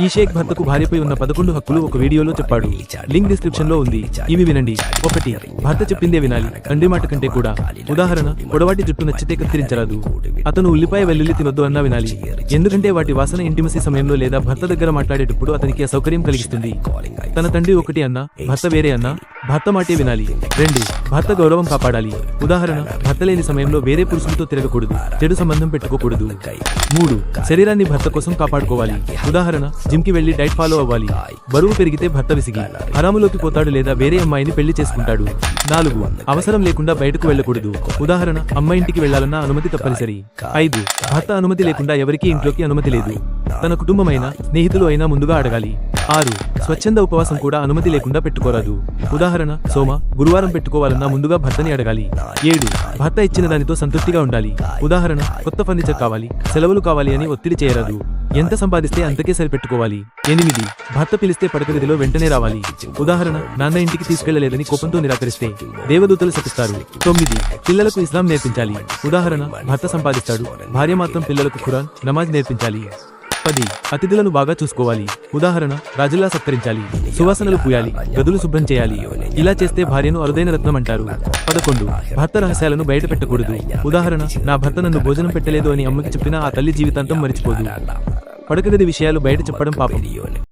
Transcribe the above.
ఈ షేక్ భర్తకు భార్యపై ఉన్న పదకొండు హక్కులు ఒక వీడియోలో చెప్పాడు. లింక్ డిస్క్రిప్షన్లో ఉంది. ఇవి వినండి. ఒకటి భర్త చెప్పిందే వినాలి. తండ్రి మాట కంటే కూడా. ఉదాహరణ పొడవాటి జుట్టు నచ్చితే కత్తిరించరాదు. అతను ఉల్లిపాయ వెల్లుల్లి తినొద్దు అన్నా వినాలి. ఎందుకంటే వాటి వాసన ఇంటిమసీ సమయంలో లేదా భర్త దగ్గర మాట్లాడేటప్పుడు అతనికి అసౌకర్యం కలిగిస్తుంది. తన తండ్రి ఒకటి అన్నా భర్త వేరే అన్నా భర్త మాటే వినాలి. రెండు భర్త గౌరవం కాపాడాలి. ఉదాహరణ భర్త లేని సమయంలో వేరే పురుషులతో తిరగకూడదు. చెడు సంబంధం పెట్టుకోకూడదు. మూడు శరీరాన్ని భర్త కోసం కాపాడుకోవాలి. ఉదాహరణ జిమ్కి వెళ్ళి డైట్ ఫాలో అవ్వాలి. బరువు పెరిగితే భర్త విసిగి హరాములోకి పోతాడు లేదా వేరే అమ్మాయిని పెళ్ళి చేసుకుంటాడు. నాలుగు అవసరం లేకుండా బయటకు వెళ్ళకూడదు. ఉదాహరణ అమ్మాయి ఇంటికి వెళ్ళాలన్న అనుమతి తప్పనిసరి. ఐదు భర్త అనుమతి లేకుండా ఎవరికీ ఇంట్లోకి అనుమతి లేదు. తన కుటుంబమైన స్నేహితులు అయినా ముందుగా అడగాలి. ఆరు స్వచ్ఛంద ఉపవాసం కూడా అనుమతి లేకుండా పెట్టుకోరాదు. ఉదాహరణ సోమ గురువారం పెట్టుకోవాలన్నా ముందుగా భర్తని అడగాలి. ఏడు భర్త ఇచ్చిన దానితో సంతృప్తిగా ఉండాలి. ఉదాహరణ కొత్త ఫర్నిచర్ కావాలి సెలవులు కావాలి అని ఒత్తిడి చేయరాదు. ఎంత సంపాదిస్తే అంతకే సరిపెట్టుకోవాలి? ఎనిమిది. భర్త పిలిస్తే పడకగదిలో వెంటనే రావాలి. ఉదాహరణ నాన్న ఇంటికి తీసుకెళ్ళలేదని కోపంతో నిరాకరిస్తే దేవదూతలు శపిస్తారు. తొమ్మిది. పిల్లలకు ఇస్లాం నేర్పించాలి. ఉదాహరణ భర్త సంపాదిస్తాడు. భార్య మాత్రం పిల్లలకు ఖురాన్ నమాజ్ నేర్పించాలి. పది. అతిథులను బాగా చూసుకోవాలి. ఉదాహరణ రాజులా సత్కరించాలి. సువాసనలు పూయాలి. గదులు శుభ్రం చేయాలి. ఇలా చేస్తే భార్యను అరుదైన రత్నం అంటారు. పదకొండు. భర్త రహస్యాలను బయట పెట్టకూడదు. ఉదాహరణ నా భర్త నన్ను భోజనం పెట్టలేదు అని అమ్మకి చెప్పినా ఆ తల్లి జీవితాంతం మరిచిపోదు. పడకగది విషయాలు బయట చెప్పడం పాపం